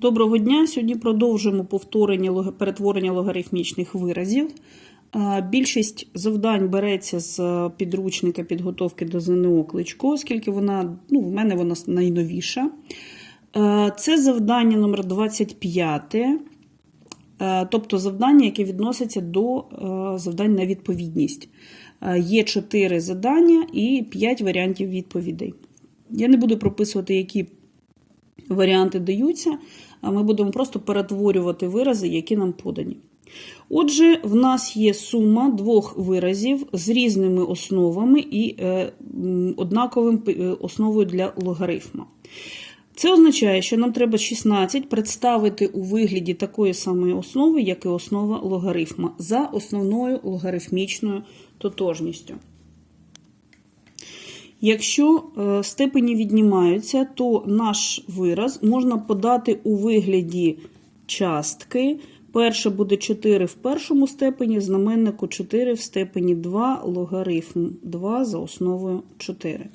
Доброго дня! Сьогодні продовжуємо повторення перетворення логарифмічних виразів. Більшість завдань береться з підручника підготовки до ЗНО Кличко, оскільки вона, ну, в мене вона найновіша. Це завдання номер 25, е, тобто завдання, яке відноситься до е, завдань на відповідність. Є 4 завдання і 5 варіантів відповідей. Я не буду прописувати, які варіанти даються, ми будемо просто перетворювати вирази, які нам подані. Отже, в нас є сума двох виразів з різними основами і е, однаковим е, основою для логарифма. Це означає, що нам треба 16 представити у вигляді такої самої основи, як і основа логарифма, за основною логарифмічною тотожністю. Якщо е, степені віднімаються, то наш вираз можна подати у вигляді частки. Перше буде 4 в першому степені, знаменнику 4 в степені 2, логарифм 2 за основою 4.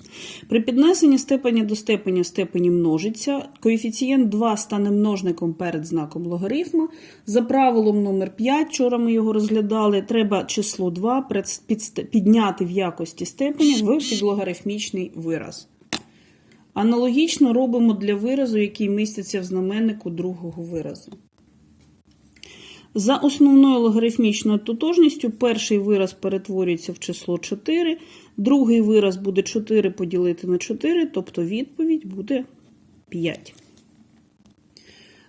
При піднесенні степені до степеня степені множиться. Коефіцієнт 2 стане множником перед знаком логарифма. За правилом номер 5, вчора ми його розглядали, треба число 2 підняти в якості степеня в підлогарифмічний вираз. Аналогічно робимо для виразу, який міститься в знаменнику другого виразу. За основною логарифмічною тотожністю перший вираз перетворюється в число 4, другий вираз буде 4 поділити на 4, тобто відповідь буде 5.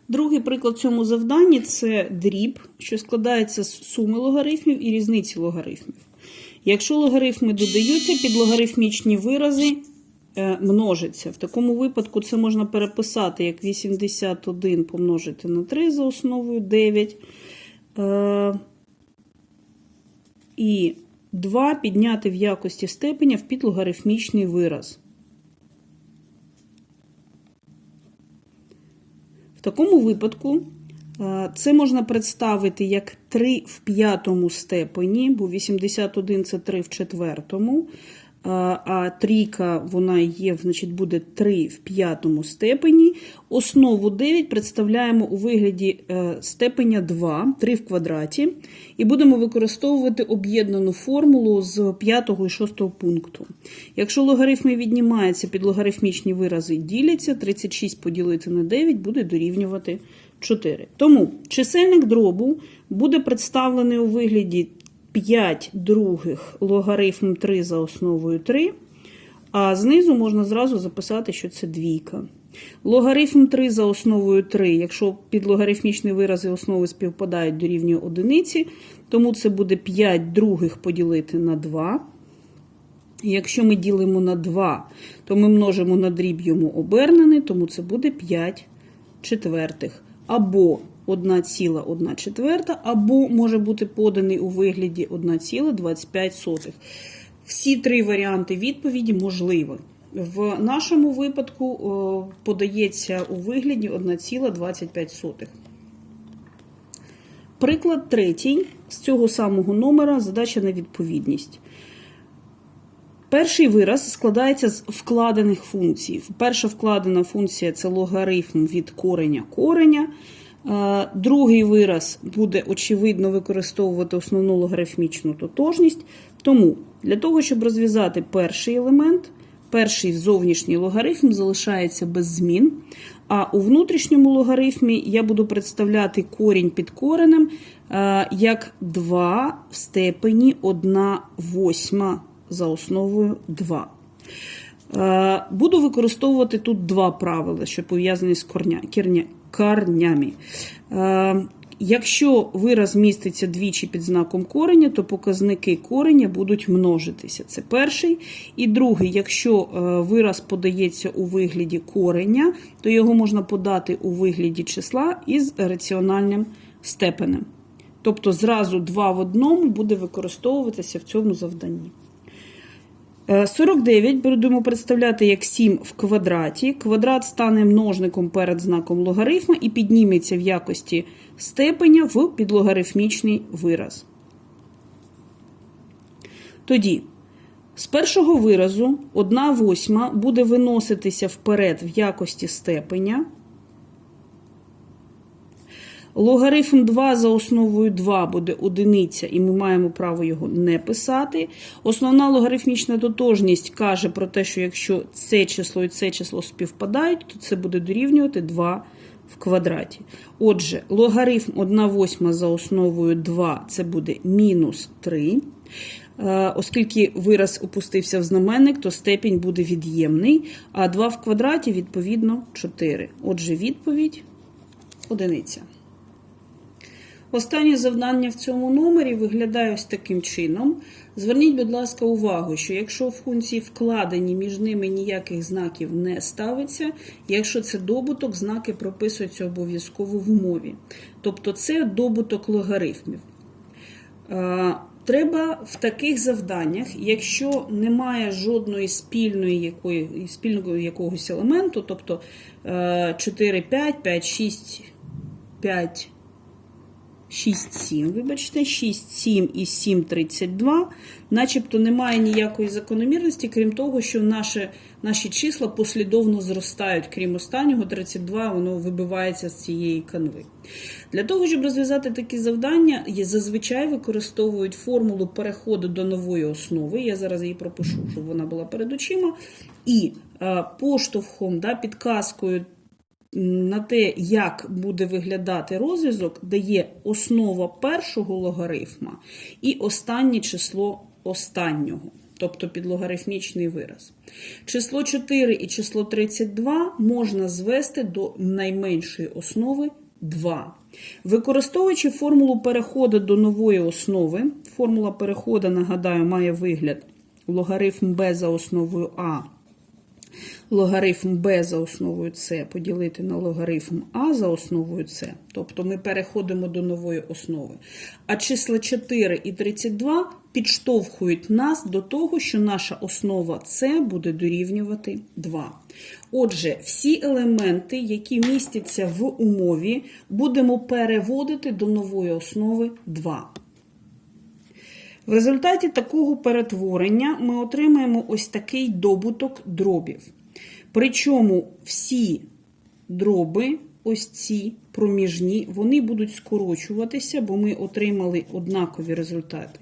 Другий приклад цьому завданні це дріб, що складається з суми логарифмів і різниці логарифмів. Якщо логарифми додаються, підлогарифмічні вирази е, множаться. В такому випадку це можна переписати як 81 помножити на 3 за основою 9. Е, І 2 підняти в якості степеня в підлогарифмічний вираз. В такому випадку е, це можна представити як 3 в п'ятому степені, бо 81 це 3 в четвертому, а трійка вона є, значить, буде 3 в п'ятому степені. Основу 9 представляємо у вигляді е, степеня 2, 3 в квадраті, і будемо використовувати об'єднану формулу з 5 і 6 пункту. Якщо логарифми віднімаються, підлогарифмічні вирази діляться, 36 поділити на 9 буде дорівнювати 4. Тому чисельник дробу буде представлений у вигляді 5 других логарифм 3 за основою 3, а знизу можна зразу записати, що це двійка. Логарифм 3 за основою 3, якщо підлогарифмічні вирази основи співпадають дорівнює одиниці, тому це буде 5 других поділити на 2. Якщо ми ділимо на 2, то ми множимо на дріб йому обернений, тому це буде 5 четвертих. Або 1,1 четверта, або може бути поданий у вигляді 1,25. Всі три варіанти відповіді можливі. В нашому випадку подається у вигляді 1,25. Приклад третій з цього самого номера задача на відповідність. Перший вираз складається з вкладених функцій. Перша вкладена функція це логарифм від кореня кореня. Е, Другий вираз буде, очевидно, використовувати основну логарифмічну тотожність. Тому для того, щоб розв'язати перший елемент, перший зовнішній логарифм залишається без змін. А у внутрішньому логарифмі я буду представляти корінь під коренем е, як 2 в степені 1 восьма за основою 2. Е, Буду використовувати тут два правила, що пов'язані з корня, корнями. Е, Якщо вираз міститься двічі під знаком кореня, то показники кореня будуть множитися. Це перший. І другий, якщо е, вираз подається у вигляді кореня, то його можна подати у вигляді числа із раціональним степенем. Тобто зразу два в одному буде використовуватися в цьому завданні. Е, 49 будемо представляти як 7 в квадраті. Квадрат стане множником перед знаком логарифма і підніметься в якості степеня в підлогарифмічний вираз. Тоді з першого виразу 1 восьма буде виноситися вперед в якості степеня. Логарифм 2 за основою 2 буде одиниця, і ми маємо право його не писати. Основна логарифмічна тотожність каже про те, що якщо це число і це число співпадають, то це буде дорівнювати 2 в квадраті. Отже, логарифм 1 восьма за основою 2 це буде мінус 3. Е, Оскільки вираз опустився в знаменник, то степінь буде від'ємний, а 2 в квадраті, відповідно, 4. Отже, відповідь одиниця. Останнє завдання в цьому номері виглядає ось таким чином. Зверніть, будь ласка, увагу, що якщо в функції вкладені, між ними ніяких знаків не ставиться, якщо це добуток, знаки прописуються обов'язково в мові. Тобто це добуток логарифмів. Е, Треба в таких завданнях, якщо немає жодної спільної якої, спільного якогось елементу, тобто е, 4, 5, 5, 6, 5, 6, 7, вибачте, 6, 7 і 7, 32, начебто немає ніякої закономірності, крім того, що наше, наші числа послідовно зростають, крім останнього, 32, воно вибивається з цієї канви. Для того, щоб розв'язати такі завдання, зазвичай використовують формулу переходу до нової основи. Я зараз її пропишу, щоб вона була перед очима. І е, поштовхом, да, підказкою на те, як буде виглядати розв'язок, дає основа першого логарифма і останнє число останнього, тобто підлогарифмічний вираз. Число 4 і число 32 можна звести до найменшої основи 2. Використовуючи формулу переходу до нової основи, формула переходу, нагадаю, має вигляд логарифм b за основою а логарифм b за основою c поділити на логарифм а за основою c. Тобто ми переходимо до нової основи. А числа 4 і 32 підштовхують нас до того, що наша основа c буде дорівнювати 2. Отже, всі елементи, які містяться в умові, будемо переводити до нової основи 2. В результаті такого перетворення ми отримаємо ось такий добуток дробів. Причому всі дроби, ось ці проміжні, вони будуть скорочуватися, бо ми отримали однакові результати.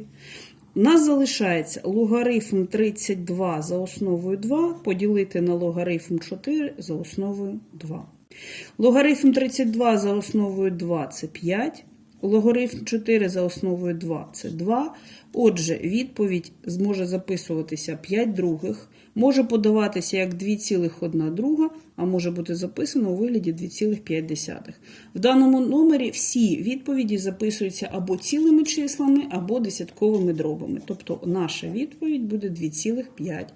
У нас залишається логарифм 32 за основою 2 поділити на логарифм 4 за основою 2. Логарифм 32 за основою 2 це 5. Логарифм 4 за основою 2 це 2. Отже, відповідь зможе записуватися 5 других, може подаватися як 2,1 друга, а може бути записано у вигляді 2,5. В даному номері всі відповіді записуються або цілими числами, або десятковими дробами. Тобто наша відповідь буде 2,5.